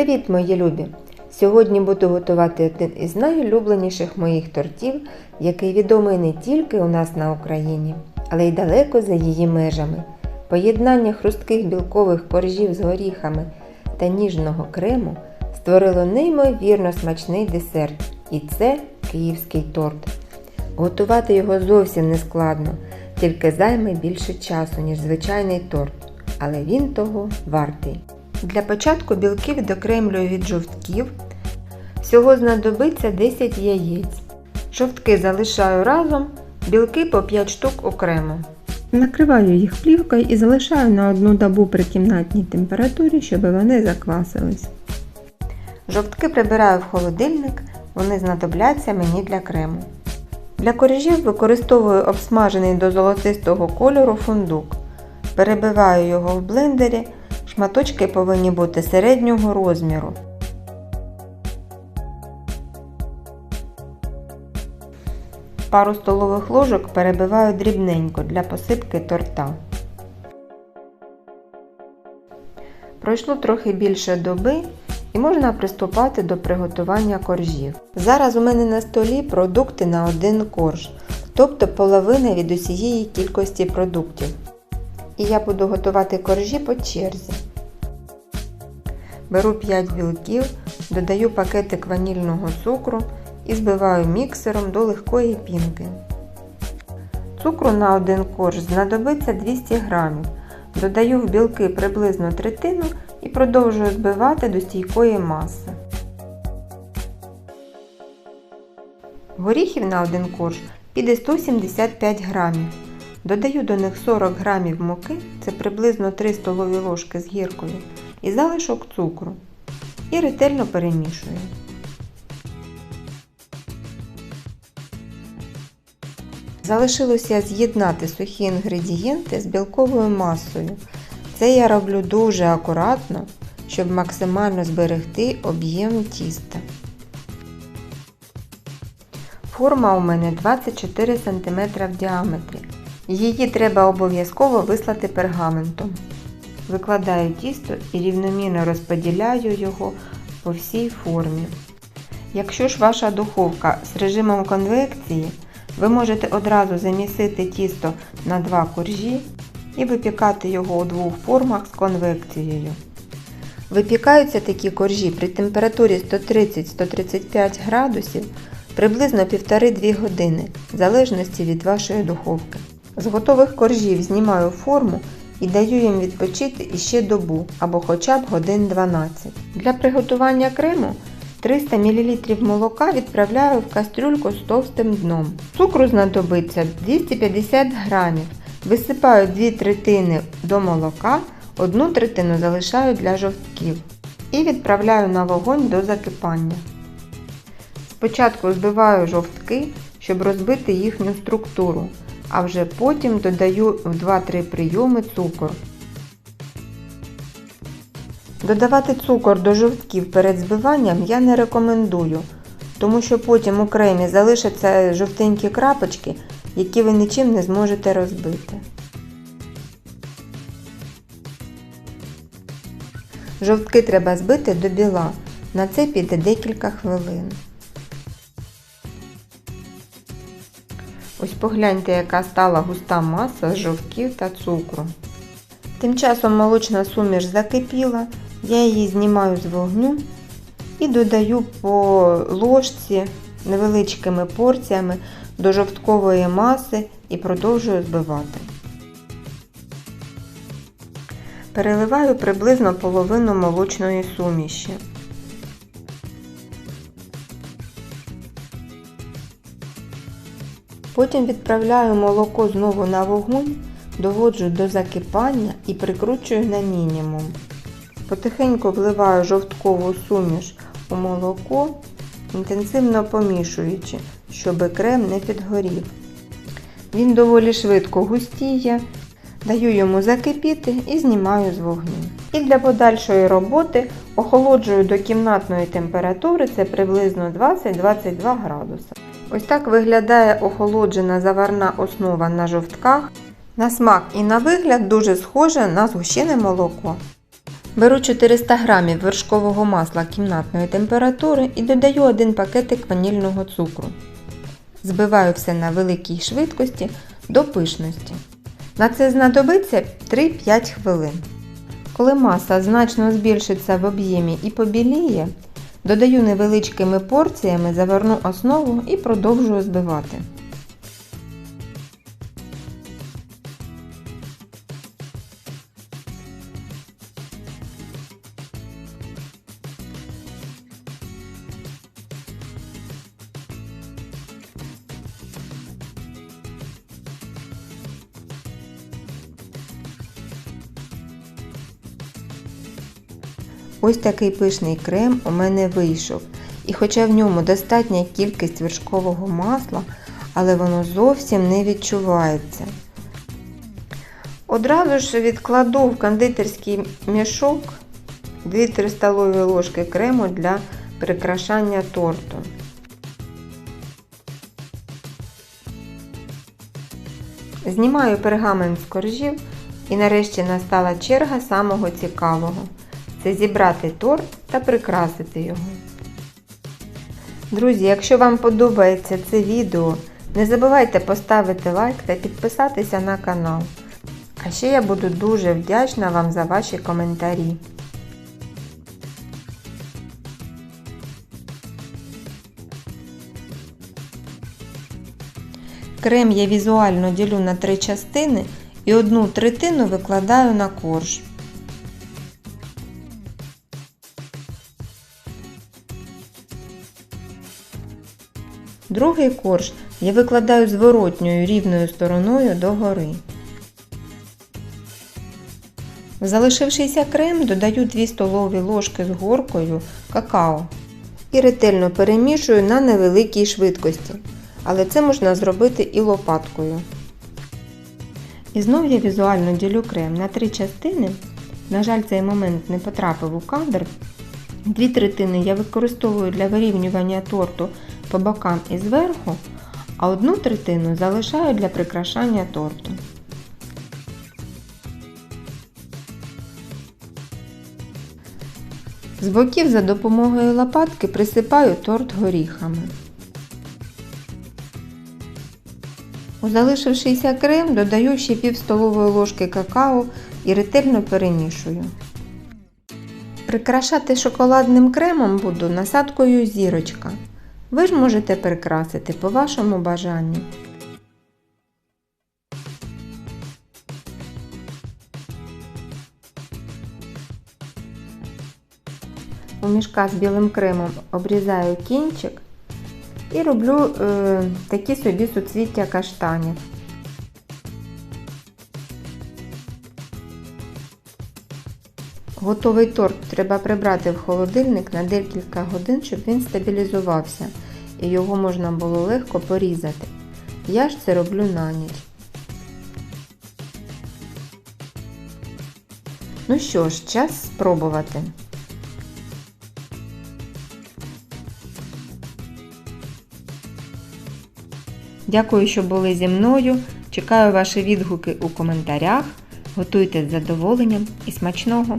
Привіт, мої любі! Сьогодні буду готувати один із найулюбленіших моїх тортів, який відомий не тільки у нас на Україні, але й далеко за її межами. Поєднання хрустких білкових коржів з горіхами та ніжного крему створило неймовірно смачний десерт, і це київський торт. Готувати його зовсім не складно, тільки займе більше часу, ніж звичайний торт, але він того вартий. Для початку білки відокремлюю від жовтків. Всього знадобиться 10 яєць. Жовтки залишаю разом, білки по 5 штук окремо. Накриваю їх плівкою і залишаю на одну добу при кімнатній температурі, щоб вони заквасились. Жовтки прибираю в холодильник, вони знадобляться мені для крему. Для коржів використовую обсмажений до золотистого кольору фундук. Перебиваю його в блендері. Шматочки повинні бути середнього розміру. Пару столових ложок перебиваю дрібненько для посипки торта. Пройшло трохи більше доби і можна приступати до приготування коржів. Зараз у мене на столі продукти на один корж, тобто половина від усієї кількості продуктів. І я буду готувати коржі по черзі. Беру 5 білків, додаю пакетик ванільного цукру і збиваю міксером до легкої пінки. Цукру на один корж знадобиться 200 г. Додаю в білки приблизно третину і продовжую збивати до стійкої маси. Горіхів на один корж піде 175 г. Додаю до них 40 г муки, це приблизно 3 столові ложки з гіркою, і залишок цукру. І ретельно перемішую. Залишилося з'єднати сухі інгредієнти з білковою масою. Це я роблю дуже акуратно, щоб максимально зберегти об'єм тіста. Форма у мене 24 см в діаметрі. Її треба обов'язково вислати пергаментом. Викладаю тісто і рівномірно розподіляю його по всій формі. Якщо ж ваша духовка з режимом конвекції, ви можете одразу замісити тісто на два коржі і випікати його у двох формах з конвекцією. Випікаються такі коржі при температурі 130-135 градусів приблизно 1,5-2 години, в залежності від вашої духовки. З готових коржів знімаю форму і даю їм відпочити іще добу або хоча б годин 12. Для приготування крему 300 мл молока відправляю в кастрюльку з товстим дном. Цукру знадобиться 250 г. Висипаю 2 третини до молока, 1 третину залишаю для жовтків і відправляю на вогонь до закипання. Спочатку збиваю жовтки, щоб розбити їхню структуру а вже потім додаю в 2-3 прийоми цукор. Додавати цукор до жовтків перед збиванням я не рекомендую, тому що потім у кремі залишаться жовтенькі крапочки, які ви нічим не зможете розбити. Жовтки треба збити до біла. На це піде декілька хвилин. Ось погляньте, яка стала густа маса з жовтків та цукру. Тим часом молочна суміш закипіла, я її знімаю з вогню і додаю по ложці невеличкими порціями до жовткової маси і продовжую збивати. Переливаю приблизно половину молочної суміші. Потім відправляю молоко знову на вогонь, доводжу до закипання і прикручую на мінімум. Потихеньку вливаю жовткову суміш у молоко, інтенсивно помішуючи, щоб крем не підгорів. Він доволі швидко густіє, даю йому закипіти і знімаю з вогню. І для подальшої роботи охолоджую до кімнатної температури, це приблизно 20-22 градуси. Ось так виглядає охолоджена заварна основа на жовтках. На смак і на вигляд дуже схоже на згущене молоко. Беру 400 г вершкового масла кімнатної температури і додаю один пакетик ванільного цукру. Збиваю все на великій швидкості до пишності. На це знадобиться 3-5 хвилин. Коли маса значно збільшиться в об'ємі і побіліє, додаю невеличкими порціями заварну основу і продовжую збивати. Ось такий пишний крем у мене вийшов. І хоча в ньому достатня кількість вершкового масла, але воно зовсім не відчувається. Одразу ж відкладу в кондитерський мішок 2-3 столові ложки крему для прикрашання торту. Знімаю пергамент з коржів і нарешті настала черга самого цікавого це зібрати торт та прикрасити його. Друзі, якщо вам подобається це відео, не забувайте поставити лайк та підписатися на канал. А ще я буду дуже вдячна вам за ваші коментарі. Крем я візуально ділю на три частини і одну третину викладаю на корж. Другий корж я викладаю зворотньою рівною стороною догори. В залишившийся крем додаю 2 столові ложки з горкою какао і ретельно перемішую на невеликій швидкості, але це можна зробити і лопаткою. І знов я візуально ділю крем на три частини. На жаль, цей момент не потрапив у кадр. Дві третини я використовую для вирівнювання торту по бокам і зверху, а одну третину залишаю для прикрашання торту. З боків за допомогою лопатки присипаю торт горіхами. У залишившийся крем додаю ще пів столової ложки какао і ретельно перемішую. Прикрашати шоколадним кремом буду насадкою зірочка. Ви ж можете прикрасити по вашому бажанню. У мішка з білим кремом обрізаю кінчик і роблю е, такі собі суцвіття каштанів. Готовий торт треба прибрати в холодильник на декілька годин, щоб він стабілізувався і його можна було легко порізати. Я ж це роблю на ніч. Ну що ж, час спробувати. Дякую, що були зі мною. Чекаю ваші відгуки у коментарях. Готуйте з задоволенням і смачного!